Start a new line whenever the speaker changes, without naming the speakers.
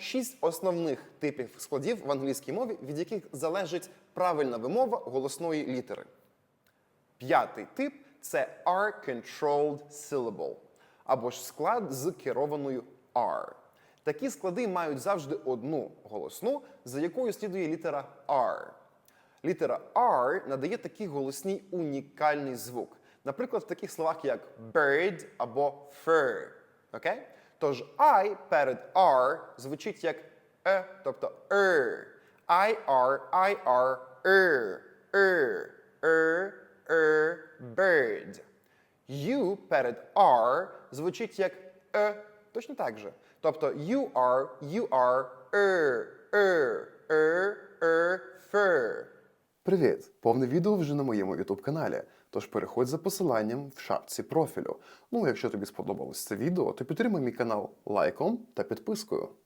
шість основних типів складів в англійській мові, від яких залежить правильна вимова голосної літери. П'ятий тип це R-controlled syllable, або ж склад з керованою R. Такі склади мають завжди одну голосну, за якою слідує літера R. Літера R надає такій голосній унікальний звук. Наприклад, в таких словах, як bird або fur. Окей? Тож I перед R звучить як е, тобто er. I-R, I-R, er, er, er, er, bird. You перед R звучить як е, точно так же. Тобто you are, you are, er, er, er, er, fur. Привіт! Повне відео вже на моєму youtube каналі. Тож переходь за посиланням в шапці профілю. Ну, якщо тобі сподобалось це відео, то підтримай мій канал лайком та підпискою.